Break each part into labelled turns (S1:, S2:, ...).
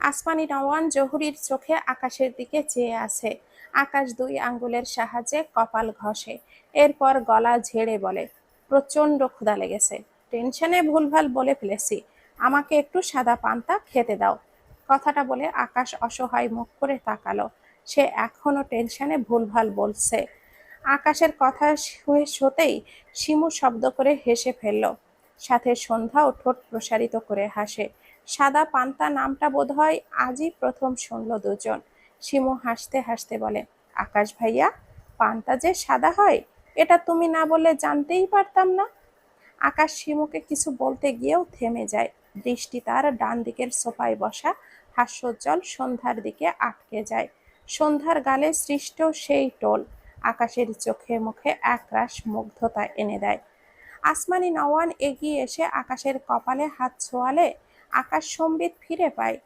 S1: আসমানি নওয়ান জহুরির চোখে আকাশের দিকে চেয়ে আছে। আকাশ দুই আঙ্গুলের সাহায্যে কপাল ঘষে। এরপর গলা ঝেড়ে বলে প্রচণ্ড ক্ষুধা লেগেছে। টেনশনে ভুলভাল বলে ফেলেছি। আমাকে একটু সাদা পান্তা খেতে দাও। কথাটা বলে আকাশ অসহায় মুখ করে তাকালো। সে এখনও টেনশনে ভুলভাল বলছে। আকাশের কথা শুয়ে শোতেই শিমু শব্দ করে হেসে ফেলল। সাথে সন্ধ্যাও ঠোঁট প্রসারিত করে হাসে। সাদা পান্তা নামটা বোধহয় আজই প্রথম শুনল দুজন। শিমু হাসতে হাসতে বলে, আকাশ ভাইয়া, পান্তা যে সাদা হয়, এটা তুমি না বললে জানতেই পারতাম না। আকাশ শিমুকে কিছু বলতে গিয়েও থেমে যায়। দৃষ্টি তার ডান দিকের সোফায় বসা, হাস্যোজ্জ্বল সন্ধ্যার দিকে আটকে যায়। সন্ধ্যার গালে সৃষ্ট সেই টোল আকাশের চোখে মুখে একরাশ মুগ্ধতা এনে দেয়। আসমানি নওয়ান এগিয়ে এসে আকাশের কপালে হাত ছোঁয়ালে আকাশ সম্বিত ফিরে পায়।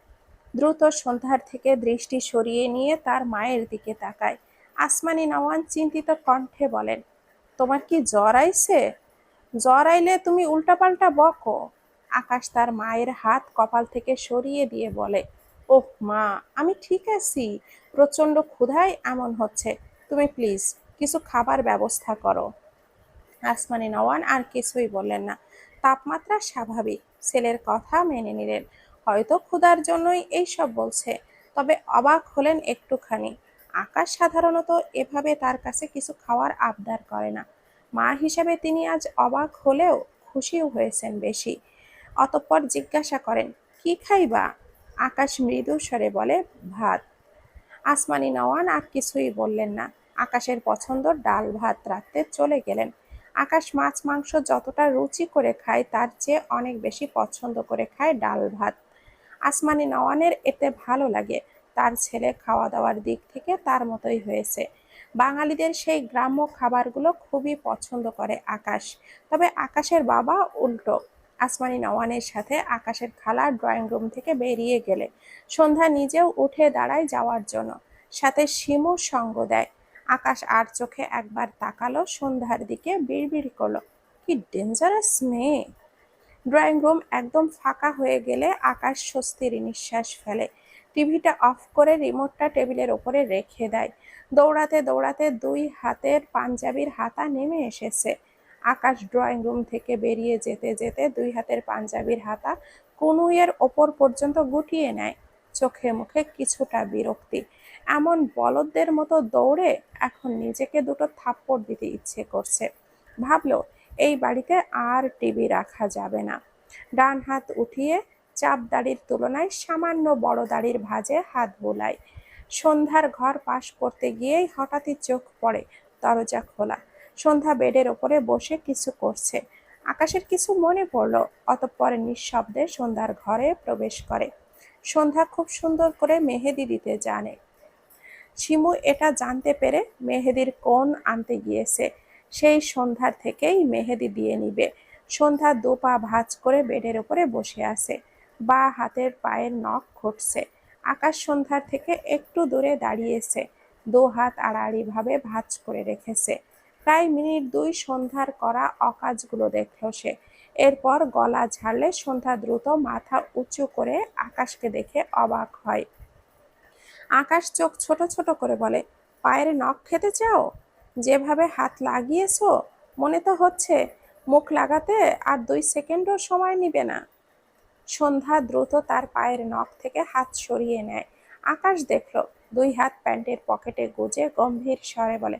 S1: দ্রুত সন্ধ্যার থেকে দৃষ্টি সরিয়ে নিয়ে তার মায়ের দিকে তাকায়। আসমানি নওয়ান চিন্তিত কণ্ঠে বলেন, তোমার কি জ্বর আইছে? জ্বর আইলে তুমি উল্টাপাল্টা বকো। আকাশ তার মায়ের হাত কপাল থেকে সরিয়ে দিয়ে বলে, ওহ মা, আমি ঠিক আছি। প্রচণ্ড ক্ষুধায় এমন হচ্ছে। তুমি প্লিজ কিছু খাবার ব্যবস্থা করো। আসমানি নওয়ান আর কিছুই বললেন না। তাপমাত্রা স্বাভাবিক। ছেলের কথা মেনে নিলেন। হয়তো ক্ষুধার জন্যই এইসব বলছে, তবে অবাক হলেন একটুখানি। আকাশ সাধারণত এভাবে তার কাছে কিছু খাওয়ার আবদার করে না। মা হিসাবে তিনি আজ অবাক হলেও খুশিও হয়েছেন বেশি। অতঃপর জিজ্ঞাসা করেন, কি খাইবা? আকাশ মৃদু স্বরে বলে, ভাত। আসমানি নওয়ান আর কিছুই বললেন না। আকাশের পছন্দ ডাল ভাত রাখতে চলে গেলেন। আকাশ মাছ, মাংস যতটা রুচি করে খায়, তার চেয়ে অনেক বেশি পছন্দ করে খায় ডাল ভাত। আসমানি নওয়ানের এতে ভালো লাগে। তার ছেলে খাওয়া দাওয়ার দিক থেকে তার মতোই হয়েছে। বাঙালিদের সেই গ্রাম্য খাবারগুলো খুবই পছন্দ করে আকাশ। তবে আকাশের বাবা উল্টো। আসমানি নওয়ানের সাথে আকাশের খালা ড্রয়িং রুম থেকে বেরিয়ে গেলে। সন্ধ্যা নিজেও উঠে দাঁড়ায় যাওয়ার জন্য। সাথে শিমু সঙ্গ দেয়। আকাশ আর চোখে একবার তাকালো, সন্ধ্যার দিকে বিড়বিড় করল। কি ডেঞ্জারাস মেয়ে। ড্রয়িং রুম একদম ফাঁকা হয়ে গেলে আকাশ স্বস্তির নিঃশ্বাস ফেলে। টিভিটা অফ করে রিমোটটা টেবিলের ওপরে রেখে দেয়। দৌড়াতে দৌড়াতে দুই হাতের পাঞ্জাবির হাতা নেমে এসেছে। আকাশ ড্রয়িং রুম থেকে বেরিয়ে যেতে যেতে দুই হাতের পাঞ্জাবির হাতা কনুইয়ের ওপর পর্যন্ত গুটিয়ে নেয়। চোখে মুখে কিছুটা বিরক্তি। এমন বলদদের মতো দৌড়ে এখন নিজেকে দুটো থাপ্পড় দিতে ইচ্ছে করছে। ভাবলো, এই বাড়িতে আর টিভি রাখা যাবে না। ডান হাত উঠিয়ে চাপ দাড়ির তুলনায় সামান্য বড় দাড়ির ভাঁজে হাত বোলায়। সন্ধ্যার ঘর পাশ করতে গিয়েই হঠাৎই চোখ পড়ে দরজা খোলা। সন্ধ্যা বেডের ওপরে বসে কিছু করছে। আকাশের কিছু মনে পড়ল, অতঃপর নিঃশব্দে সন্ধ্যার ঘরে প্রবেশ করে। সন্ধ্যা খুব সুন্দর করে মেহেদি দিতে জানে। শিমু এটা জানতে পেরে মেহেদির কোণ আনতে গিয়েছে। সেই সন্ধ্যার থেকেই মেহেদি দিয়ে নিবে। সন্ধ্যা দু পা ভাঁজ করে বেডের উপরে বসে আছে। বা হাতের পায়ের নখ ঘটছে। আকাশ সন্ধ্যার থেকে একটু দূরে দাঁড়িয়েছে। দু হাত আড়াআড়িভাবে ভাঁজ করে রেখেছে। প্রায় মিনিট দুই সন্ধ্যার করা অকাজগুলো দেখল সে। এরপর গলা ঝাড়লে সন্ধ্যা দ্রুত মাথা উঁচু করে আকাশকে দেখে অবাক হয়। আকাশ চোখ ছোট ছোট করে বলে, পায়ের নখ খেতে চাও? যেভাবে হাত লাগিয়েছো, মনে তো হচ্ছে মুখ লাগাতে আর দুই সেকেন্ডও সময় নিবে না। সন্ধ্যা দ্রুত তার পায়ের নখ থেকে হাত সরিয়ে নেয়। আকাশ দেখল, দুই হাত প্যান্টের পকেটে গুজে গম্ভীর স্বরে বলে,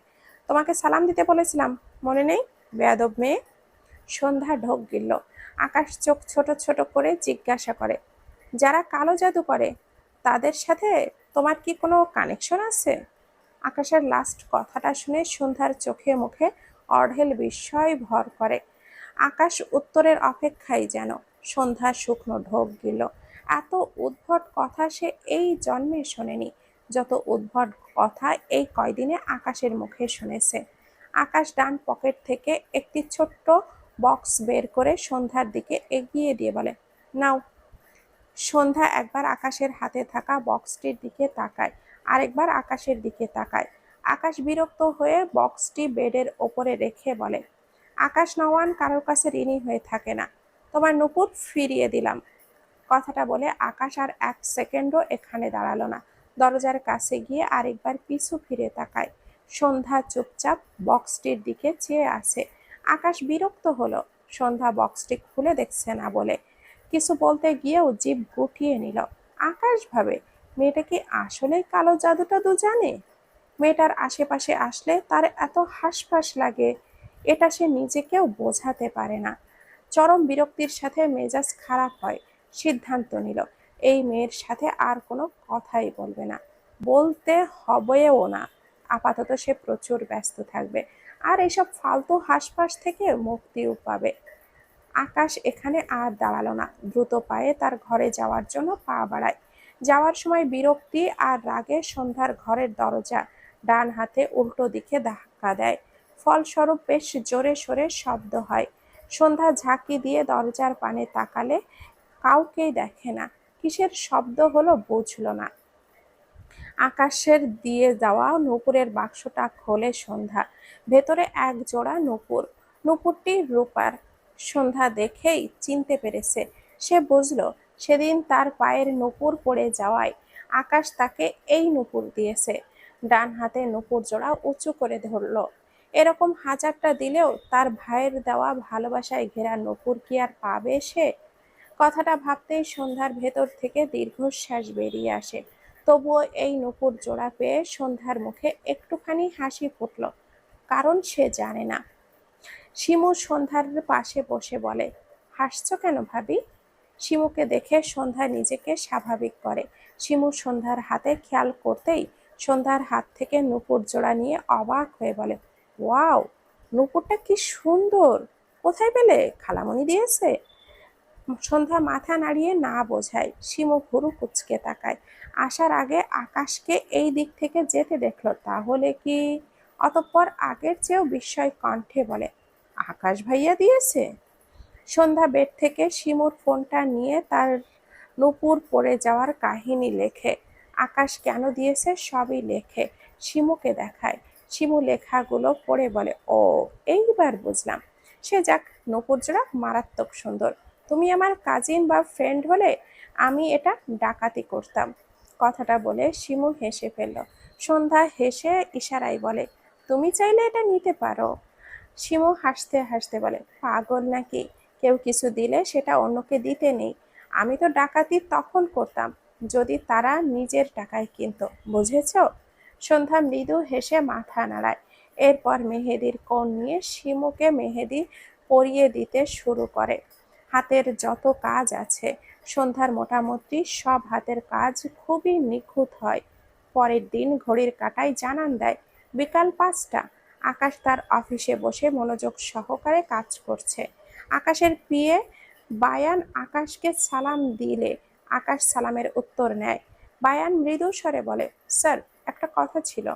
S1: তোমাকে সালাম দিতে বলেছিলাম, মনে নেই? বেয়াদব মেয়ে? সন্ধ্যা ঢোক গিলল। আকাশ চোখ ছোট ছোট করে জিজ্ঞাসা করে, যারা কালো জাদু করে, তাদের সাথে তোমার কি কোনো কানেকশন আছে? আকাশের লাস্ট কথাটা শুনে সন্ধ্যার চোখে মুখে অঢেল বিস্ময় ভর করে। আকাশ উত্তরের অপেক্ষায় যেন সন্ধ্যা শুকনো ঢোক গেল। এত উদ্ভট কথা সে এই জন্মে শোনেনি। যত উদ্ভট কথা এই কয়দিনে আকাশের মুখে শুনেছে। আকাশ ডান পকেট থেকে একটি ছোট্ট বক্স বের করে সন্ধ্যার দিকে এগিয়ে দিয়ে বলে, নাও সন্ধ্যা একবার আকাশের হাতে থাকা বক্সটির দিকে তাকায়, আরেকবার আকাশের দিকে তাকায়। আকাশ বিরক্ত হয়ে বক্সটি বেডের ওপরে রেখে বলে, আকাশ নওয়ান, কারোর কাছে ঋণী হয়ে থাকে না। তোমার নুপুর ফিরিয়ে দিলাম। কথাটা বলে আকাশ আর এক সেকেন্ডও এখানে দাঁড়াল না। দরজার কাছে গিয়ে আরেকবার পিছু ফিরে তাকায়। সন্ধ্যা চুপচাপ বক্সটির দিকে চেয়ে আছে। আকাশ বিরক্ত হলো। সন্ধ্যা বক্সটি খুলে দেখছে না বলে কিছু বলতে গিয়েও জিভ গুটিয়ে নিল। আকাশ ভাবে মেয়েটা কি আসলেই কালো জাদুটা দু জানে? মেয়েটার আশেপাশে আসলে তার এত হাসফাস লাগে, এটা সে নিজেকেও বোঝাতে পারে না। চরম বিরক্তির সাথে মেজাজ খারাপ হয়, সিদ্ধান্ত নিল। এই মেয়ের সাথে আর কোনো কথাই বলবে না। বলতে হবেও না। আপাতত সে প্রচুর ব্যস্ত থাকবে। আর এসব ফালতু হাসপাস থেকে মুক্তিও পাবে। আকাশ এখানে আর দাঁড়াল না। দ্রুত পায়ে তার ঘরে যাওয়ার জন্য পা বাড়ায়। যাওয়ার সময় বিরক্তি আর রাগে সন্ধ্যার ঘরের দরজা ডান হাতে উল্টো দিকে ধাক্কা দেয়। ফলস্বরূপ বেশ জোরে সোরে শব্দ হয়। সন্ধ্যা ঝাঁকি দিয়ে দরজার পানে তাকালে কাউকেই দেখে না। কিসের শব্দ হলো বুঝলো না। আকাশের দিয়ে যাওয়া নূপুরের বাক্সটা খোলে সন্ধ্যা। ভেতরে এক জোড়া নূপুর। নূপুরটি রূপার। সন্ধ্যা দেখেই চিনতে পেরেছে। সে বুঝলো, সেদিন তার পায়ের নূপুর পড়ে যাওয়ায় আকাশ তাকে এই নূপুর দিয়েছে। ডান হাতে নূপুর জোড়া উঁচু করে ধরলো। এরকম হাজারটা দিলেও তার ভাইয়ের দেওয়া ভালোবাসায় ঘেরা নূপুর কি আর পাবে সে? কথাটা ভাবতেই সন্ধ্যার ভেতর থেকে দীর্ঘশ্বাস বেরিয়ে আসে। তবুও এই নূপুর জোড়া পেয়ে সন্ধ্যার মুখে একটুখানি হাসি ফুটল, কারণ সে জানে না। শিমু সন্ধ্যার পাশে বসে বলে, হাসছো কেন ভাবি? শিমুকে দেখে সন্ধ্যা নিজেকে স্বাভাবিক করে। শিমু সন্ধ্যার হাতে খেয়াল করতেই সন্ধ্যার হাত থেকে নূপুর জোড়া নিয়ে অবাক হয়ে বলে, ওয়াও, নূপুরটা কি সুন্দর! কোথায় পেলে? খালামণি দিয়েছে? সন্ধ্যা মাথা নাড়িয়ে না বোঝায়। শিমু ভুরু কুচকে তাকায়। আসার আগে আকাশকে এই দিক থেকে যেতে দেখল, তাহলে কি? অতঃপর আগের চেয়েও বিস্ময় কণ্ঠে বলে আকাশ ভাইয়া দিয়েছে। সন্ধ্যা বেড থেকে শিমুর ফোনটা নিয়ে তার নুপুর পড়ে যাওয়ার কাহিনী লেখে। আকাশ কেন দিয়েছে সবই লেখে, শিমুকে দেখায়। শিমু লেখাগুলো পড়ে বলে, ও, এইবার বুঝলাম। সে যাক, নূপুর জোড়া মারাত্মক সুন্দর। তুমি আমার কাজিন বা ফ্রেন্ড হলে আমি এটা ডাকাতি করতাম। কথাটা বলে শিমু হেসে ফেলল। সন্ধ্যা হেসে ইশারায় বলে, তুমি চাইলে এটা নিতে পারো। শিমু হাসতে হাসতে বলে, পাগল নাকি? কেউ কিছু দিলে সেটা অন্যকে দিতে নেই। আমি তো ডাকাতি তখন করতাম, যদি তারা নিজের টাকায় কিনতো, বুঝেছ? সন্ধ্যা মৃদু হেসে মাথা নাড়ায়। এরপর মেহেদির কোণ নিয়ে শিমুকে মেহেদি পরিয়ে দিতে শুরু করে। হাতের যত কাজ আছে, সন্ধ্যার মোটামুটি সব হাতের কাজ খুবই নিখুঁত হয়। পরের দিন ঘড়ির কাটায় জানান দেয়, বিকাল পাঁচটা। আকাশ তার অফিসে বসে মনোযোগ সহকারে কাজ করছে। আকাশের পিয়ে বায়ান আকাশকে সালাম দিলে, আকাশ সালামের উত্তর নেয়। বায়ান মৃদু স্বরে বলে, স্যার, একটা কথা ছিল।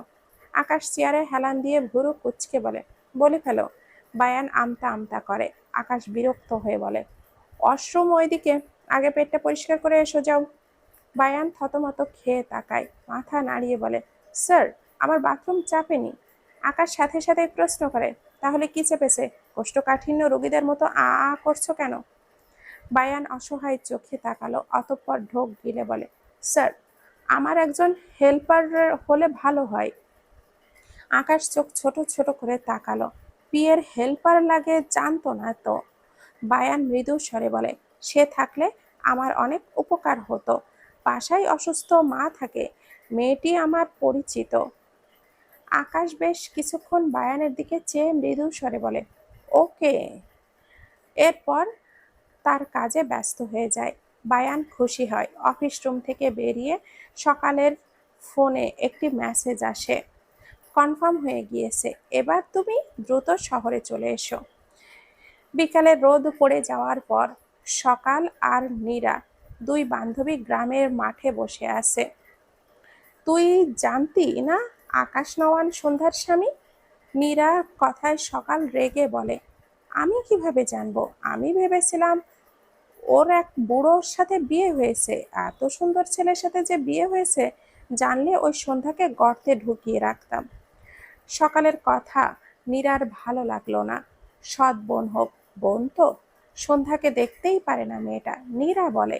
S1: আকাশ চেয়ারে হেলান দিয়ে ভুরু কুচকে বলে বলে ফেলো। বায়ান আমতা আমতা করে, আকাশ বিরক্ত হয়ে বলে অশ্রম ওইদিকে আগে পেটটা পরিষ্কার করে এসো যাও। বায়ান থতমত খেয়ে তাকায়, মাথা নাড়িয়ে বলে, স্যার, আমার বাথরুম চাপেনি। আকাশ সাথে সাথে প্রশ্ন করে, তাহলে কি চেপেছে? কোষ্ঠকাঠিন্য রোগীদের মতো আ আ করছ কেন? বায়ান অসহায় চোখে তাকালো, অতঃপর ঢোক গিলে বলে, স্যার, আমার একজন হেল্পার হলে ভালো হয়। আকাশ চোখ ছোট ছোট করে তাকালো, পিয়ের হেল্পার লাগে জানতো না তো? বায়ান মৃদু স্বরে বলে, সে থাকলে আমার অনেক উপকার হতো। বাসায় অসুস্থ মা থাকে, মেয়েটি আমার পরিচিত। আকাশ বেশ কিছুক্ষণ বায়ানের দিকে চেয়ে মৃদু স্বরে বলে, ওকে। এরপর তার কাজে ব্যস্ত হয়ে যায়। বায়ান খুশি হয়, অফিস রুম থেকে বেরিয়ে সকালের ফোনে একটি মেসেজ আসে। কনফার্ম হয়ে গিয়েছে, এবার তুমি দ্রুত শহরে চলে এসো। বিকালে রোদ পড়ে যাওয়ার পর সকাল আর নীরা দুই বান্ধবী গ্রামের মাঠে বসে আছে। তুই জানতি না আকাশ নওয়ান সন্ধ্যার স্বামী? মীরা কথায় সকাল রেগে বলে আমি কীভাবে জানব? আমি ভেবেছিলাম ওর এক বুড়োর সাথে বিয়ে হয়েছে। এত সুন্দর ছেলের সাথে যে বিয়ে হয়েছে, জানলে ওই সন্ধ্যাকে গর্তে ঢুকিয়ে রাখতাম। সকালের কথা নীরার ভালো লাগল না। সৎ বোন হোক, বোন তো। সন্ধ্যাকে দেখতেই পারে না মেয়েটা। নীরা বলে,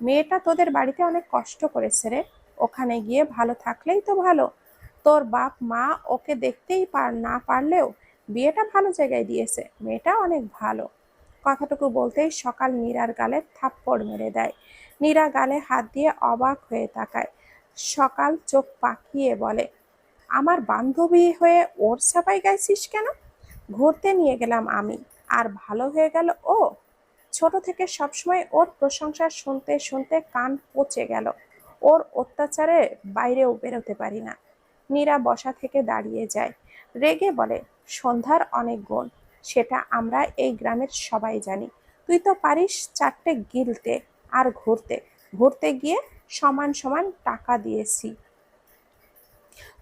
S1: মেয়েটা তোদের বাড়িতে অনেক কষ্ট করেছে রে। ওখানে গিয়ে ভালো থাকলেই তো ভালো। তোর বাপ মা ওকে দেখতেই পার, না পারলেও বিয়েটা ভালো জায়গায় দিয়েছে, মেয়েটা অনেক ভালো। কথাটুকু বলতেই সকাল নীরার গালে থাপ্পড় মেরে দেয়। নীরা গালে হাত দিয়ে অবাক হয়ে তাকায়। সকাল চোখ পাকিয়ে বলে, আমার বান্ধবী হয়ে ওর সাপাই গাইছিস কেন? ঘুরতে নিয়ে গেলাম আমি, আর ভালো হয়ে গেল ও? ছোট থেকে সবসময় ওর প্রশংসা শুনতে শুনতে কান পচে গেল। ওর অত্যাচারে বাইরেও বেরোতে পারি না। নীরা বসা থেকে দাঁড়িয়ে যায়। রেগে বলে, সন্ধ্যার অনেক গুণ, সেটা আমরা এই গ্রামের সবাই জানি। তুই তো পারিস চারটে গিলতে আর ঘুরতে। ঘুরতে গিয়ে সমান সমান টাকা দিয়েছি।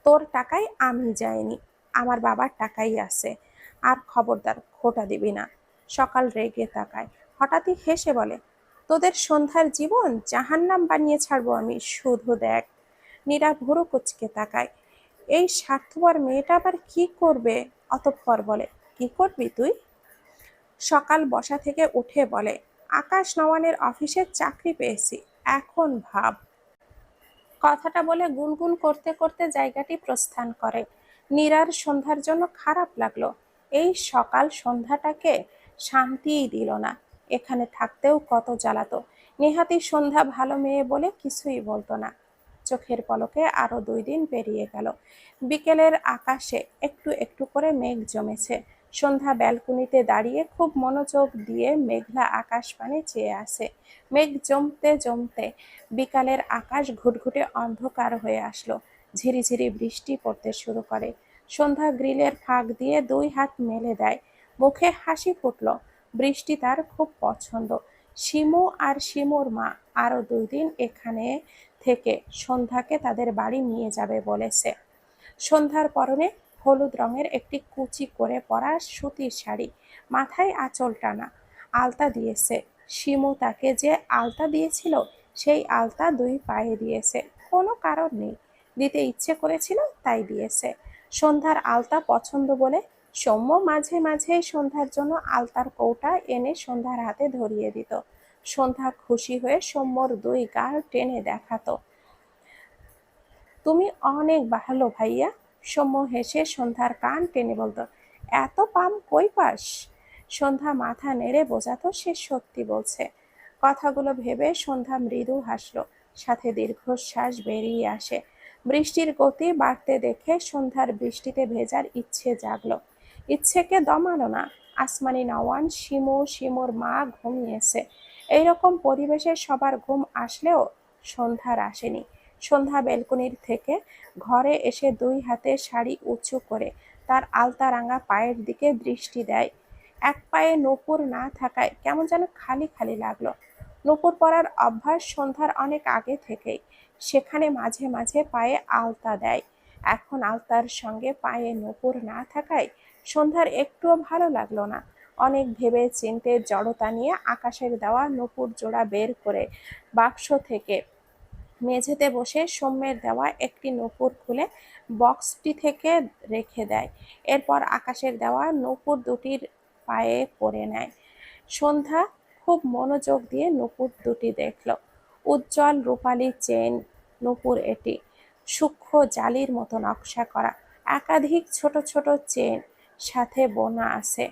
S1: তোর টাকায় আমি যাইনি, আমার বাবার টাকাই আছে। আর খবরদার খোটা দিবি না সকাল রেগে তাকায়। হঠাৎই হেসে বলে, তোদের সন্ধ্যার জীবন জাহান্নাম বানিয়ে ছাড়বো আমি, শুধু দেখ নীরা ভুরু কুচকে তাকায়। এই স্বার্থপর মেয়েটা আবার কি করবে? অতঃপর বলে, কি করবি তুই? সকাল বসা থেকে উঠে বলে, আকাশ নওয়ানের অফিসে চাকরি পেয়েছি, এখন ভাব। কথাটা বলে গুনগুন করতে করতে জায়গাটি প্রস্থান করে। নীরার সন্ধ্যার জন্য খারাপ লাগল। এই সকাল সন্ধ্যাটাকে শান্তিই দিল না। এখানে থাকতেও কত জ্বালাতো। নেহাতি সন্ধ্যা ভালো মেয়ে বলে কিছুই বলতো না। চোখের পলকে আরও দুই দিন পেরিয়ে গেল। বিকেলের আকাশে একটু একটু করে মেঘ জমেছে। সন্ধ্যা ব্যালকনিতে দাঁড়িয়ে খুব মনোযোগ দিয়ে মেঘলা আকাশ পানে চেয়ে আসে মেঘ জমতে জমতে বিকালের আকাশ ঘুটঘুটে অন্ধকার হয়ে আসলো। ঝিরিঝিরি বৃষ্টি পড়তে শুরু করে। সন্ধ্যা গ্রিলের ফাঁক দিয়ে দুই হাত মেলে দেয়। মুখে হাসি ফুটলো। বৃষ্টি তার খুব পছন্দ। শিমু আর শিমুর মা আরও দুই দিন এখানে থেকে সন্ধ্যাকে তাদের বাড়ি নিয়ে যাবে বলেছে। সন্ধ্যার পরনে হলুদ রঙের একটি কুচি করে পরা সুতির শাড়ি, মাথায় আঁচল টানা আলতা দিয়েছে। শিমু তাকে যে আলতা দিয়েছিল, সেই আলতা দুই পায়ে দিয়েছে। কোনো কারণ নেই, দিতে ইচ্ছে করেছিল তাই দিয়েছে। সন্ধ্যার আলতা পছন্দ বলে সৌম্য মাঝে মাঝে সন্ধ্যার জন্য আলতার কৌটা এনে সন্ধ্যার হাতে ধরিয়ে দিত। সন্ধ্যা খুশি হয়ে সৌম্যর দুই গাল টেনে দেখাতো। তুমি অনেক ভালো ভাইয়া, সৌম্য হেসে সন্ধ্যার কান টেনে বলতো। এত পাম কই পাস? সন্ধ্যা মাথা নেড়ে বোঝাতো সে সত্যি বলছে। কথাগুলো ভেবে সন্ধ্যা মৃদু হাসলো। সাথে দীর্ঘশ্বাস বেরিয়ে আসে। বৃষ্টির গতি বাড়তে দেখে সন্ধ্যার বৃষ্টিতে ভেজার ইচ্ছে জাগলো। ইচ্ছেকে দমালো না। আসমানি নওয়ান, শিমু, শিমুর মা ঘুমিয়েছে। এইরকম পরিবেশে সবার ঘুম আসলেও সন্ধ্যার আসেনি। সন্ধ্যা বেলকনির থেকে ঘরে এসে দুই হাতে শাড়ি উঁচু করে তার আলতা রাঙা পায়ের দিকে দৃষ্টি দেয়। এক পায়ে নূপুর না থাকায় কেমন যেন খালি খালি লাগল। নূপুর পরার অভ্যাস সন্ধ্যার অনেক আগে থেকেই। সেখানে মাঝে মাঝে পায়ে আলতা দেয়। এখন আলতার সঙ্গে পায়ে নূপুর না থাকায় সন্ধ্যার একটুও ভালো লাগল না। অনেক ভেবে চিনতে জড়তা নিয়ে আকাশের দেওয়া নূপুর জোড়া বের করে বাক্স থেকে মেঝেতে বসে সৌম্যের দেওয়া একটি নূপুর খুলে বক্সটি থেকে রেখে দেয়। এরপর আকাশের দেওয়া নূপুর দুটির পায়ে পরে নেয়। সন্ধ্যা খুব মনোযোগ দিয়ে নূপুর দুটি দেখল। উজ্জ্বল রূপালী চেন নূপুর এটি। সূক্ষ্ম জালির মতো নকশা করা। একাধিক ছোট ছোট চেন সাথে বোনা আছে,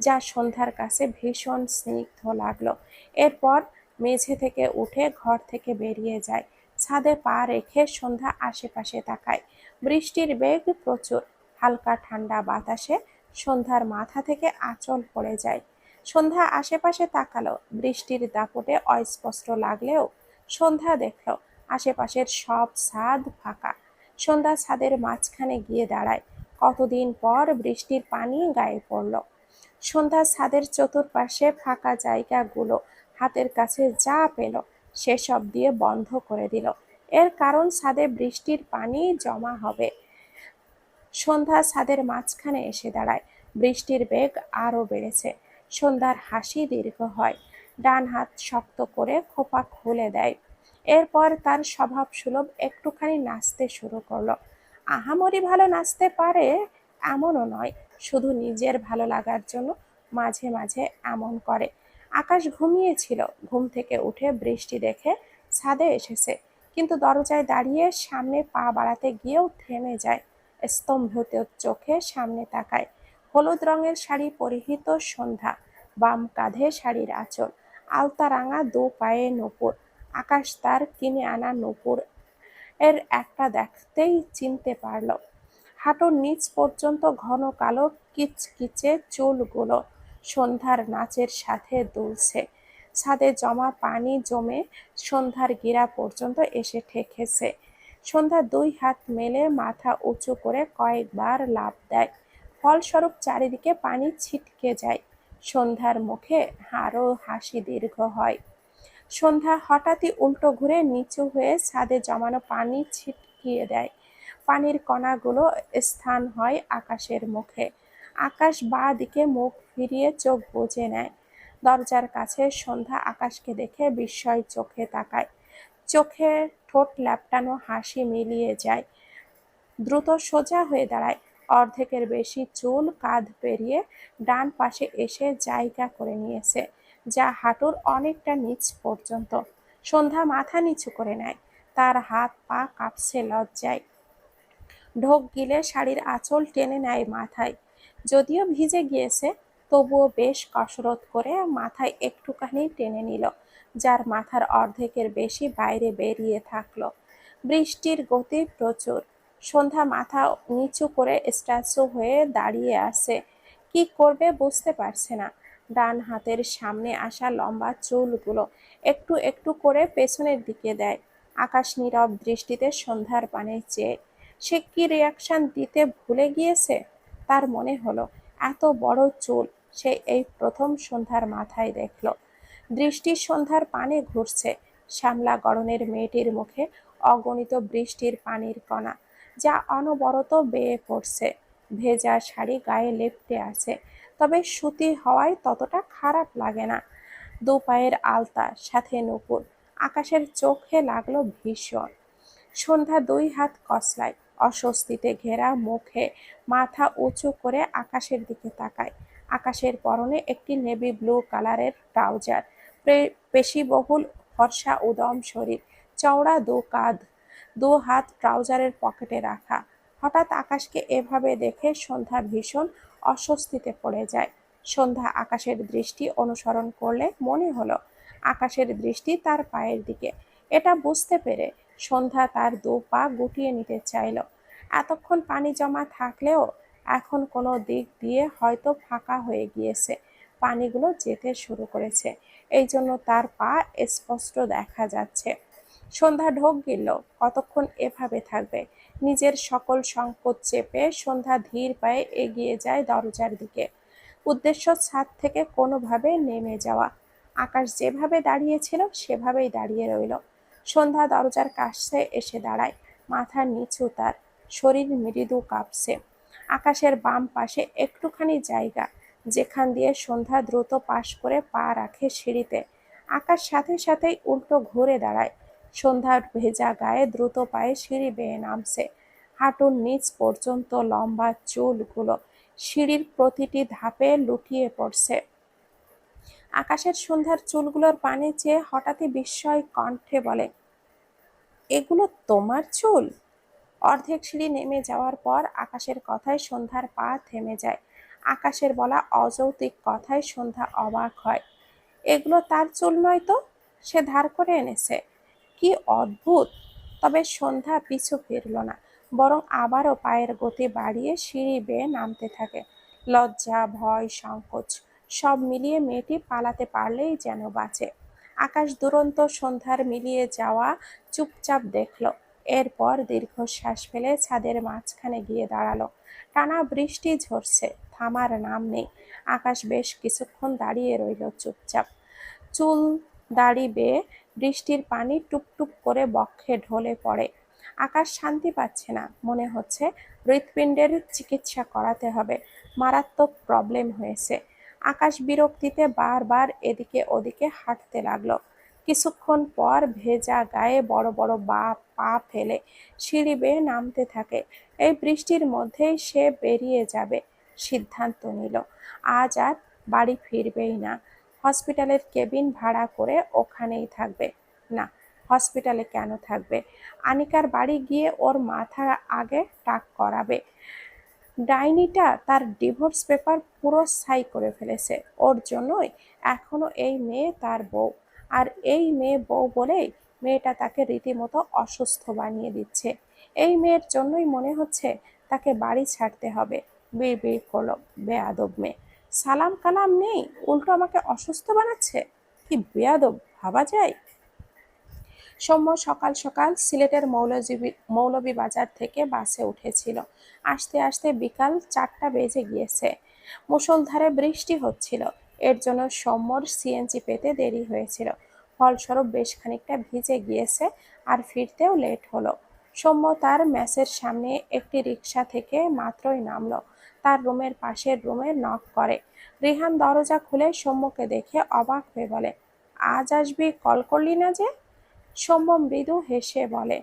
S1: যা সন্ধ্যার কাছে ভীষণ স্নিগ্ধ লাগল। এরপর মেঝে থেকে উঠে ঘর থেকে বেরিয়ে যায়। ছাদে পা রেখে সন্ধ্যা আশেপাশে তাকায়। বৃষ্টির বেগ প্রচুর, হালকা ঠান্ডা বাতাসে সন্ধ্যার মাথা থেকে আঁচল পড়ে যায়। সন্ধ্যা আশেপাশে তাকালো, বৃষ্টির দাপটে অস্পষ্ট লাগলেও সন্ধ্যা দেখল, আশেপাশের সব ছাদ ফাঁকা। সন্ধ্যা ছাদের মাঝখানে গিয়ে দাঁড়ায়। কতদিন পর বৃষ্টির পানি গায়ে পড়ল। সন্ধ্যা ছাদের চতুর্পাশে ফাঁকা জায়গাগুলো হাতের কাছে যা পেল, সেসব দিয়ে বন্ধ করে দিল। এর কারণ ছাদে বৃষ্টির পানি জমা হবে। সন্ধ্যা ছাদের মাঝখানে এসে দাঁড়ায়। বৃষ্টির বেগ আরও বেড়েছে। সন্ধ্যার হাসি দীর্ঘ হয়। ডান হাত শক্ত করে খোপা খুলে দেয়। এরপর তার স্বভাব সুলভ একটুখানি নাচতে শুরু করল। আহামরি ভালো নাচতে পারে এমনও নয়, শুধু নিজের ভালো লাগার জন্য মাঝে মাঝে এমন করে। আকাশ ঘুমিয়েছিল, ঘুম থেকে উঠে বৃষ্টি দেখে ছাদে এসেছে, কিন্তু দরজায় দাঁড়িয়ে সামনে পা বাড়াতে গিয়েও থেমে যায়, স্তম্ভিত চোখে সামনে তাকায়। হলুদ রঙের শাড়ি পরিহিত সন্ধ্যা, বাম কাঁধে শাড়ির আঁচল আলতা রাঙা দু পায়ে নূপুর, আকাশ তার কিনে আনা নূপুর এর একটা দেখতেই চিনতে পারল। হাঁটুর নিচ পর্যন্ত ঘন কালো কিচকিচে চুলগুলো সন্ধ্যার নাচের সাথে দুলছে। ছাদে জমা পানি জমে সন্ধ্যার গিরা পর্যন্ত এসে ঠেকেছে। সন্ধ্যা দুই হাত মেলে মাথা উঁচু করে কয়েকবার লাফ দেয়। ফলস্বরূপ চারিদিকে পানি ছিটকে যায়। সন্ধ্যার মুখে আরও হাসি দীর্ঘ হয়। সন্ধ্যা হঠাৎই উল্টো ঘুরে নিচু হয়ে ছাদে জমানো পানি ছিটকিয়ে দেয়। পানির কণাগুলো স্থান হয় আকাশের মুখে। আকাশ বা দিকে মুখ ফিরিয়ে চোখ বুজে নেয়। দরজার কাছে সন্ধ্যা আকাশকে দেখে বিস্ময় চোখে তাকায়। চোখে ঠোঁট ল্যাপটানো হাসি মিলিয়ে যায়। দ্রুত সোজা হয়ে দাঁড়ায়। অর্ধেকের বেশি চুল কাঁধ পেরিয়ে ডান পাশে এসে জায়গা করে নিয়েছে। যা হাঁটুর অনেকটা নিচ পর্যন্ত। সন্ধ্যা মাথা নিচু করে নেয়। তার হাত পা কাঁপছে লজ্জায়। ঢোক গিলে শাড়ির আঁচল টেনে নেয় মাথায়। যদিও ভিজে গিয়েছে, তবুও বেশ কসরত করে মাথায় একটুখানি টেনে নিল, যার মাথার অর্ধেকের বেশি বাইরে বেরিয়ে থাকল। বৃষ্টির গতি প্রচুর। সন্ধ্যা মাথা নিচু করে স্ট্যাচু হয়ে দাঁড়িয়ে আছে। কি করবে বুঝতে পারছে না। ডান হাতের সামনে আসা লম্বা চুলগুলো একটু একটু করে পেছনের দিকে দেয়। আকাশ নীরব দৃষ্টিতে সন্ধ্যার পানে চেয়ে, সে কি রিয়াকশান দিতে ভুলে গিয়েছে? তার মনে হলো, এত বড় চুল। সে এই প্রথম সন্ধ্যার মাথায় দেখল। দৃষ্টি সন্ধ্যার পানে ঘুরছে, শ্যামলা গড়নের মেয়েটির মুখে অগণিত বৃষ্টির পানির কণা, যা অনবরত বেয়ে পড়ছে। ভেজা শাড়ি গায়ে লেপটে আছে তবে সুতি হওয়ায় ততটা খারাপ লাগে না। দু পায়ের আলতা, সাথে নুপুর। আকাশের চোখে লাগল ভীষণ। সন্ধ্যা দুই হাত কসলায়, অস্বস্তিতে ঘেরা মুখে, মাথা উঁচু করে আকাশের দিকে তাকায়। আকাশের পরনে একটি নেভি ব্লু কালারের ট্রাউজার পেশিবহুল ফর্সা উদম শরীর, চওড়া দু কাঁধ, দু হাত ট্রাউজারের পকেটে রাখা। হঠাৎ আকাশকে এভাবে দেখে সন্ধ্যা ভীষণ অস্বস্তিতে পড়ে যায়। সন্ধ্যা আকাশের দৃষ্টি অনুসরণ করলে মনে হলো, আকাশের দৃষ্টি তার পায়ের দিকে। এটা বুঝতে পেরে সন্ধ্যা তার দু পা গুটিয়ে নিতে চাইল। এতক্ষণ পানি জমা থাকলেও এখন কোনো দিক দিয়ে হয়তো ফাঁকা হয়ে গিয়েছে। পানিগুলো যেতে শুরু করেছে। এই জন্য তার পা স্পষ্ট দেখা যাচ্ছে। সন্ধ্যা ঢোক গিল কতক্ষণ এভাবে থাকবে? নিজের সকল সংকট চেপে সন্ধ্যা ধীর পায়ে এগিয়ে যায় দরজার দিকে। উদ্দেশ্য ছাদ থেকে কোনোভাবে নেমে যাওয়া। আকাশ যেভাবে দাঁড়িয়েছিল, সেভাবেই দাঁড়িয়ে রইল। সন্ধ্যা দরজার কাছে এসে দাঁড়ায়, মাথা নিচু তার, শরীর মৃদু কাঁপছে। আকাশের বাম পাশে একটুখানি জায়গা, যেখান দিয়ে সন্ধ্যা দ্রুত পাশ করে পা রাখে সিঁড়িতে। আকাশ সাথে সাথেই উল্টো ঘুরে দাঁড়ায়। সন্ধ্যার ভেজা গায়ে দ্রুত পায়ে সিঁড়ি বেয়ে নামছে। হাঁটুর নিচ পর্যন্ত লম্বা চুলগুলো সিঁড়ির প্রতিটি ধাপে লুটিয়ে পড়ছে। আকাশের সন্ধ্যার চুলগুলোর পানি চেয়ে হঠাৎই বিস্ময় কণ্ঠে বলে, এগুলো তোমার চুল? অর্ধেক সিঁড়ি নেমে যাওয়ার পর আকাশের কথায় সন্ধ্যার পা থেমে যায়। আকাশের বলা অযৌক্তিক কথায় সন্ধ্যা অবাক হয়, এগুলো তার চুল নয় তো? সে ধার করে এনেছে। কি অদ্ভুত? তবে সন্ধ্যা পিছু ফিরল না, বরং আবারও পায়ের গতি বাড়িয়ে সিঁড়ি বেয়ে নামতে থাকে। লজ্জা, ভয়, সংকোচ, সব মিলিয়ে মেয়েটি পালাতে পারলেই যেন বাঁচে। আকাশ দুরন্ত সন্ধ্যার মিলিয়ে যাওয়া চুপচাপ দেখল। এরপর দীর্ঘশ্বাস ফেলে ছাদের মাঝখানে গিয়ে দাঁড়াল। টানা বৃষ্টি ঝরছে, থামার নাম নেই। আকাশ বেশ কিছুক্ষণ দাঁড়িয়ে রইল চুপচাপ। চুল দাড়ি বেয়ে বৃষ্টির পানি টুপটুপ করে বক্ষে ঢলে পড়ে। আকাশ শান্তি পাচ্ছে না, মনে হচ্ছে হৃৎপিণ্ডের চিকিৎসা করাতে হবে। মারাত্মক প্রবলেম হয়েছে। আকাশ বিরক্তিতে বারবার এদিকে ওদিকে হাঁটতে লাগল। কিছুক্ষণ পর ভেজা গায়ে বড় বড় বা, পা ফেলে সিঁড়ি বেয়ে নামতে থাকে। এই বৃষ্টির মধ্যেই সে বেরিয়ে যাবে সিদ্ধান্ত নিল। আজ আর বাড়ি ফিরবেই না। হসপিটালের কেবিন ভাড়া করে ওখানেই থাকবে। না, হসপিটালে কেন থাকবে? আনিকার বাড়ি গিয়ে ওর মাথা আগে টাক করাবে। ডাইনিটা তার ডিভোর্স পেপার পুরো সাই করে ফেলেছে। ওর জন্যই এখনও এই মেয়ে তার বউ। আর এই মেয়ে বউ বলেই মেয়েটা তাকে রীতিমতো অসুস্থ বানিয়ে দিচ্ছে। এই মেয়ের জন্যই মনে হচ্ছে তাকে বাড়ি ছাড়তে হবে। বিড় বিড় করল বেয়াদব মেয়ে। সালাম কালাম নেই, উল্টো আমাকে অসুস্থ বানাচ্ছে? কি বেয়াদব, ভাবা যায়? সৌম্য সকাল সকাল সিলেটের মৌলজীবী মৌলবী বাজার থেকে বাসে উঠেছিল। আসতে আসতে বিকাল চারটা বেজে গিয়েছে। মুষলধারে বৃষ্টি হচ্ছিল। এর জন্য সৌম্যর সিএনজি পেতে দেরি হয়েছিল। ফলস্বরূপ বেশ খানিকটা ভিজে গিয়েছে আর ফিরতেও লেট হলো। সৌম্য তার ম্যাসের সামনে একটি রিক্সা থেকে মাত্রই নামলো। তার রুমের পাশের রুমে নক করে। রিহান দরজা খুলে সৌম্যকে দেখে অবাক হয়ে বলে, আজ আসবি? কল করলি না যে? সৌম্য মৃদু হেসে বলে,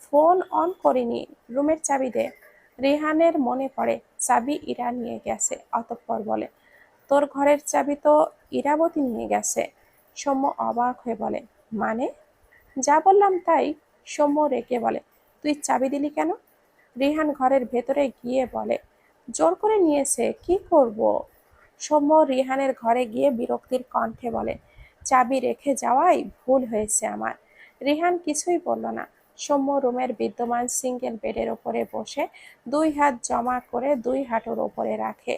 S1: ফোন অন করিনি। রুমের চাবি দে। রিহানের মনে পড়ে, চাবি ইরা নিয়ে গেছে। অতঃপর বলে, তোর ঘরের চাবি তো ইরাবতী নিয়ে গেছে। সৌম্য অবাক হয়ে বলে মানে? যা বললাম তাই। সৌম্য রেগে বলে, তুই চাবি দিলি কেন? রিহান ঘরের ভেতরে গিয়ে বলে জোর করে নিয়েছে, কি করব? সৌম্য রিহানের ঘরে গিয়ে বিরক্তির কণ্ঠে বলে, চাবি রেখে যাওয়াই ভুল হয়েছে আমার। রিহান কিছুই বলল না। সৌম্য রুমের বিদ্যমান সিঙ্গেল বেডের ওপরে বসে দুই হাত জমা করে দুই হাঁটুর ওপরে রাখে।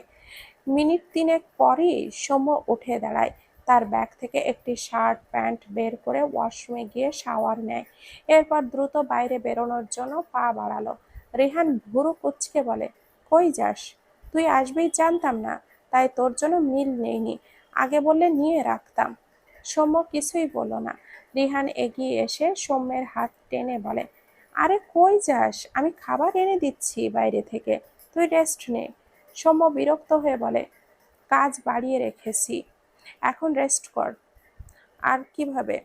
S1: মিনিট তিনেক পরই সৌম্য উঠে দাঁড়ায়। তার ব্যাগ থেকে একটি শার্ট, প্যান্ট বের করে ওয়াশরুমে গিয়ে শাওয়ার নেয়। এরপর দ্রুত বাইরে বেরোনোর জন্য পা বাড়ালো। রেহান ভুরু কুচকে বলে কই যাস? তুই আসবেই জানতাম না, তাই তোর জন্য মিল নেইনি। আগে বললে নিয়ে রাখতাম। সৌম্য কিছুই বলো না। রিহান এগিয়ে এসে সৌম্যের হাত টেনে বলে, আরে কই যাস? আমি খাবার এনে দিচ্ছি বাইরে থেকে। তুই রেস্ট নে। সৌম্য বিরক্ত হয়ে বলে, কাজ বাড়িয়ে রেখেছি। এখন রেস্ট কর। আর কীভাবে?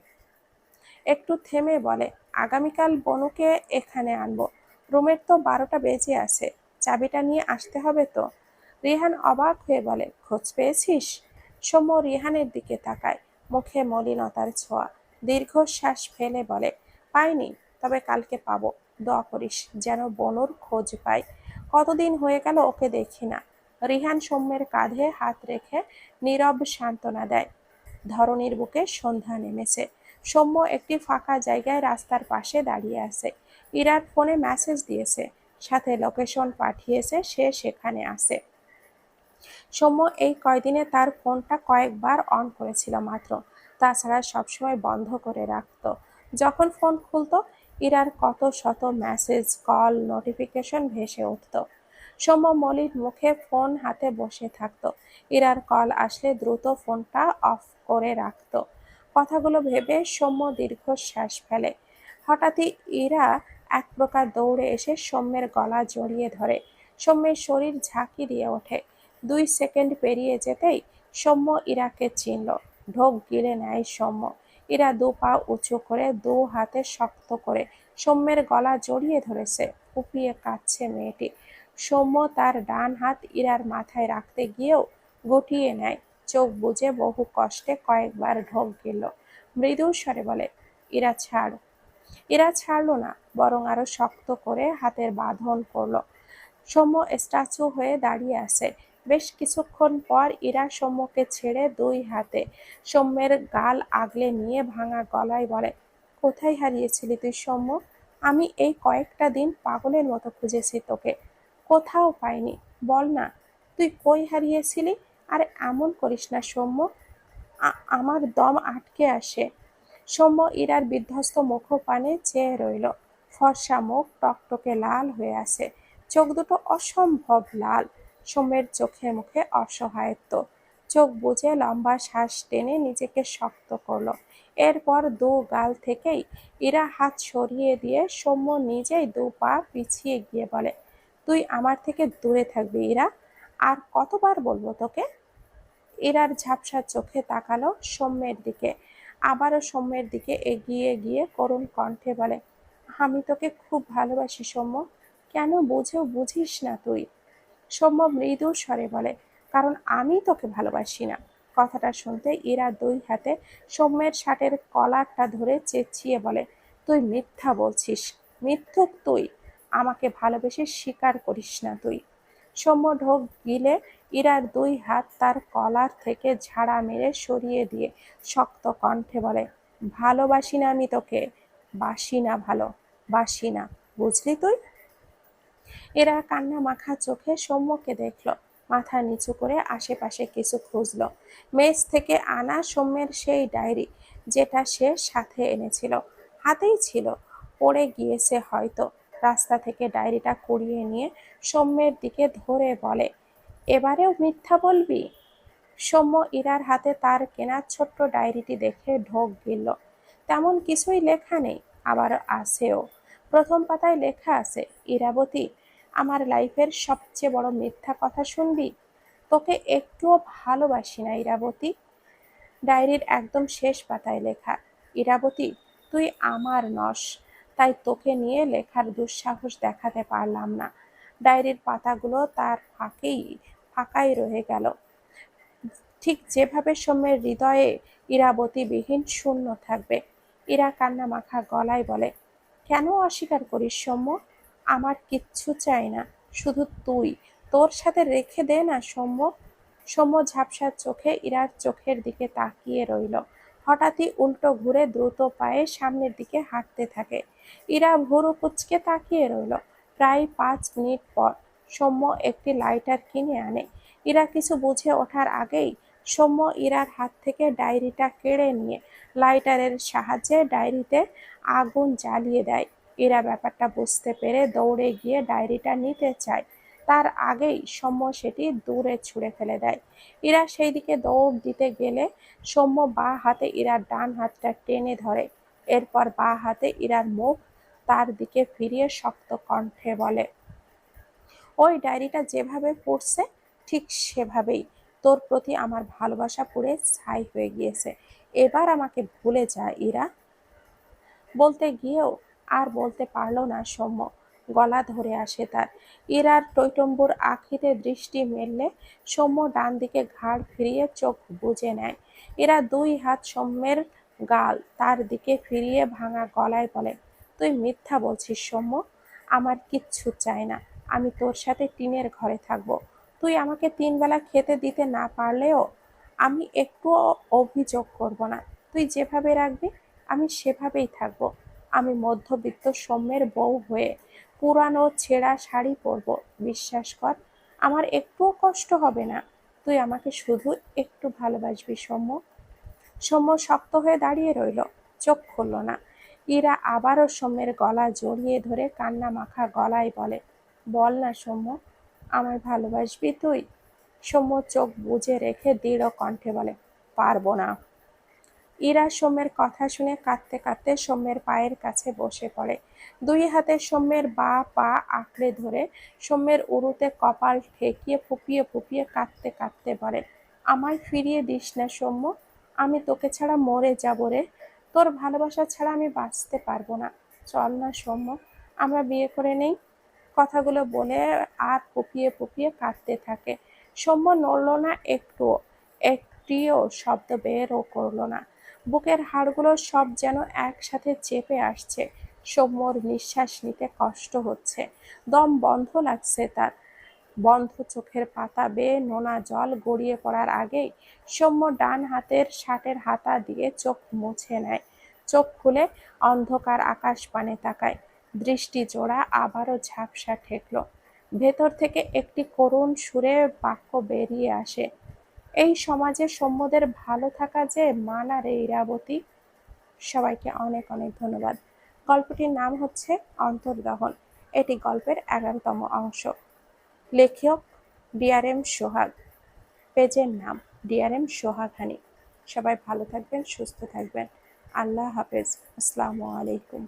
S1: একটু থেমে বলে, আগামীকাল বনুকে এখানে আনব। রুমের তো বারোটা বেজে আছে। চাবিটা নিয়ে আসতে হবে তো? রিহান অবাক হয়ে বলে, খোঁজ পেয়েছিস? সৌম্য রিহানের দিকে তাকায়, মুখে মলিনতার ছোঁয়া। দীর্ঘশ্বাস ফেলে বলে, পাইনি, তবে কালকে পাবো। দোয়া করিস যেন বনুর খোঁজ পাই। কতদিন হয়ে গেল ওকে দেখি না। রিহান সৌম্যের কাঁধে হাত রেখে নীরব সান্ত্বনা দেয়। ধরনীর বুকে সন্ধ্যা নেমেছে। সৌম্য একটি ফাঁকা জায়গায় রাস্তার পাশে দাঁড়িয়ে আছে। ইরার ফোনে মেসেজ দিয়েছে সাথে লোকেশন পাঠিয়েছে, সে সেখানে আছে। সৌম্য এই কয়দিনে তার ফোনটা কয়েকবার অন করেছিল মাত্র। তাছাড়া সবসময় বন্ধ করে রাখত। যখন ফোন খুলতো, ইরার কত শত মেসেজ কল নোটিফিকেশন ভেসে উঠত। সৌম্য মলির মুখে ফোন হাতে বসে থাকত। ইরার কল আসলে দ্রুত ফোনটা অফ করে রাখত। কথাগুলো ভেবে সৌম্য দীর্ঘশ্বাস ফেলে। হঠাৎই ইরা এক প্রকার দৌড়ে এসে সৌম্যের গলা জড়িয়ে ধরে। সৌম্যের শরীর ঝাঁকি দিয়ে ওঠে। দুই সেকেন্ড পেরিয়ে যেতেই সৌম্য ইরাকে চিনল। ঢোক গিলে নেয় সৌম্য। ইরা দু পা উঁচু করে দু হাতে শক্ত করে সৌম্যের গলা জড়িয়ে ধরেছে ফুপিয়ে কাঁদছে মেয়েটি। সৌম্য তার ডান হাত ইরার মাথায় রাখতে গিয়েও গুটিয়ে নেয়। চোখ বুজে বহু কষ্টে কয়েকবার ঢোক গেল মৃদু স্বরে বলে, ইরা ছাড় ইরা ছাড়লো না, বরং আরও শক্ত করে হাতের বাঁধন করল। সৌম্য স্ট্যাচু হয়ে দাঁড়িয়ে আছে। বেশ কিছুক্ষণ পর ইরা সৌম্যকে ছেড়ে দুই হাতে সৌম্যের গাল আগলে নিয়ে ভাঙা গলায় বলে, কোথায় হারিয়েছিলি তুই সৌম্য? আমি এই কয়েকটা দিন পাগলের মতো খুঁজেছি তোকে। কোথাও পাইনি। বল না, তুই কই হারিয়েছিলি? আরে এমন করিস না সৌম্য। আমার দম আটকে আসে। সৌম্য ইরার বিধ্বস্ত মুখপানে চেয়ে রইল। ফর্সা মুখ টকটকে লাল হয়ে আছে। চোখ দুটো অসম্ভব লাল। সৌম্যের চোখে মুখে অসহায়ত্ব। চোখ বুজে লম্বা শ্বাস টেনে নিজেকে শক্ত করল। এরপর দু গাল থেকেই ইরা হাত সরিয়ে দিয়ে সৌম্য নিজেই দু পা পিছিয়ে গিয়ে বলে, তুই আমার থেকে দূরে থাকবি ইরা। আর কতবার বলব তোকে? ইরার ঝাপসা চোখে তাকালো সৌম্যের দিকে। আবারও সৌম্যের দিকে এগিয়ে গিয়ে করুণ কণ্ঠে বলে, আমি তোকে খুব ভালোবাসি সৌম্য। কেন বুঝেও বুঝিস না তুই? সৌম্য মৃদু স্বরে বলে, কারণ আমি তোকে ভালোবাসি না। কথাটা শুনতে ইরা দুই হাতে সৌম্যের শার্টের কলারটা ধরে চেঁচিয়ে বলে, তুই মিথ্যা বলছিস, মিথ্যুক তুই। আমাকে ভালোবেসে স্বীকার করিস না তুই। সৌম্য ঢোক গিলে ইরার দুই হাত তার কলার থেকে ঝাড়া মেরে সরিয়ে দিয়ে শক্ত কণ্ঠে বলে ভালোবাসি না আমি তোকে, বাসি না ভালো, বাসি না, বুঝলি তুই? এরা কান্না মাখা চোখে সৌম্যকে দেখল, মাথা নিচু করে আশেপাশে কিছু খুঁজলো। মেস থেকে আনা সৌম্যের সেই ডায়েরি যেটা সে সাথে এনেছিল, হাতেই ছিল, পড়ে গিয়েছে হয়তো। রাস্তা থেকে ডায়েরিটা কুড়িয়ে নিয়ে সৌম্যের দিকে ধরে বলে এবারেও মিথ্যা বলবি? সৌম্য ইরার হাতে তার কেনা ছোট্ট ডায়েরিটি দেখে ঢোক গিলল। তেমন কিছুই লেখা নেই আবার আছেও প্রথম পাতায় লেখা আছে, ইরাবতী, আমার লাইফের সবচেয়ে বড় মিথ্যা কথা শুনবি? তোকে একটুও ভালোবাসি না, ইরাবতী। ডায়েরির একদম শেষ পাতায় লেখা, ইরাবতী, তুই আমার নস, তাই তোকে নিয়ে লেখার দুঃসাহস দেখাতে পারলাম না। ডায়েরির পাতাগুলো তার ফাঁকেই, ফাঁকাই রয়ে গেল। ঠিক যেভাবে সৌম্যের হৃদয়ে ইরাবতীবিহীন শূন্য থাকবে, ইরা কান্না মাখা গলায় বলে, কেন অস্বীকার করিস সৌম্য? আমার কিচ্ছু চাই না, শুধু তুই। তোর সাথে রেখে দে না সৌম্য? সৌম্য ঝাপসার চোখে ইরার চোখের দিকে তাকিয়ে রইল। হঠাৎই উল্টো ঘুরে দ্রুত পায়ে সামনের দিকে হাঁটতে থাকে। ইরা ভুরু কুচকে তাকিয়ে রইল। প্রায় পাঁচ মিনিট পর সৌম্য একটি লাইটার কিনে আনে। ইরা কিছু বুঝে ওঠার আগেই সৌম্য ইরার হাত থেকে ডায়েরিটা কেড়ে নিয়ে লাইটারের সাহায্যে ডায়েরিতে আগুন জ্বালিয়ে দেয়। ইরা ব্যাপারটা বুঝতে পেরে দৌড়ে গিয়ে ডায়েরিটা নিতে চায়। তার আগেই সৌম্য সেটি দূরে ছুঁড়ে ফেলে দেয়। ইরা সেই দিকে দৌড় দিতে গেলে সৌম্য বা হাতে ইরার ডান হাতটা টেনে ধরে। এরপর বা হাতে ইরার মুখ তার দিকে ফিরিয়ে শক্ত কণ্ঠে বলে, ওই ডায়েরিটা যেভাবে পড়ছে, ঠিক সেভাবেই। তোর প্রতি আমার ভালোবাসা পুড়ে ছাই হয়ে গিয়েছে। এবার আমাকে ভুলে যা, ইরা। বলতে গিয়েও আর বলতে পারল না সৌম্য। গলা ধরে আসে তার। ইরার টৈটম্বুর আখিতে দৃষ্টি মেললে সৌম্য ডান দিকে ঘাড় ফিরিয়ে চোখ বুজে নেয়। এরা দুই হাত সৌম্যের গাল তার দিকে ফিরিয়ে ভাঙা গলায় বলে তুই মিথ্যা বলছিস সৌম্য। আমার কিচ্ছু চাই না। আমি তোর সাথে টিনের ঘরে থাকব। তুই আমাকে তিন বেলা খেতে দিতে না পারলেও আমি একটুও অভিযোগ করব না। তুই যেভাবে রাখবি, আমি সেভাবেই থাকব। আমি মধ্যবিত্ত সৌম্যের বউ হয়ে পুরানো ছেঁড়া শাড়ি পরবো। বিশ্বাস কর, আমার একটুও কষ্ট হবে না। তুই আমাকে শুধু একটু ভালোবাসবি সৌম্য। সৌম্য শক্ত হয়ে দাঁড়িয়ে রইল। চোখ খুলল না। ইরা আবারও সৌম্যের গলা জড়িয়ে ধরে কান্না মাখা গলায় বলে, বল না সৌম্য, আমায় ভালোবাসবি তুই? সৌম্য চোখ বুজে রেখে দৃঢ় কণ্ঠে বলে, পারব না। ইরা সৌম্যের কথা শুনে কাঁদতে কাঁদতে সৌম্যের পায়ের কাছে বসে পড়ে। দুই হাতে সৌম্যের বা পা আঁকড়ে ধরে সৌম্যের উরুতে কপাল ঠেকিয়ে ফুপিয়ে ফুপিয়ে কাঁদতে কাঁদতে বলে, আমায় ফিরিয়ে দিস না সৌম্য, আমি তোকে ছাড়া মরে যাব রে। তোর ভালোবাসা ছাড়া আমি বাঁচতে পারব না। চল না সৌম্য, আমরা বিয়ে করে নেই। কথাগুলো বলে আর ফুপিয়ে ফুপিয়ে কাঁদতে থাকে। সৌম্য নড়ল না একটুও একটিও শব্দ বেরও করল না। বুকের হাড়গুলো সব যেন একসাথে চেপে আসছে। সৌম্যর নিঃশ্বাস নিতে কষ্ট হচ্ছে। দম বন্ধ লাগছে তার। বন্ধ চোখের পাতা বেয়ে নোনা জল গড়িয়ে পড়ার আগেই সৌম্য ডান হাতের শার্টের হাতা দিয়ে চোখ মুছে নেয়। চোখ খুলে অন্ধকার আকাশ পানে তাকায়। দৃষ্টি জোড়া আবারও ঝাপসা ঠেকল। ভেতর থেকে একটি করুণ সুরে বাক্য বেরিয়ে আসে। এই সমাজে সৌম্যদের ভালো থাকা যে মানা রে ইরাবতী। সবাইকে অনেক অনেক ধন্যবাদ। গল্পটির নাম হচ্ছে অন্তর্দহন। এটি গল্পের এগারোতম অংশ। লেখক ডিআরএম সোহাগ। পেজের নাম ডিআরএম সোহাগ হানি। সবাই ভালো থাকবেন, সুস্থ থাকবেন। আল্লাহ হাফেজ। আসসালামু আলাইকুম।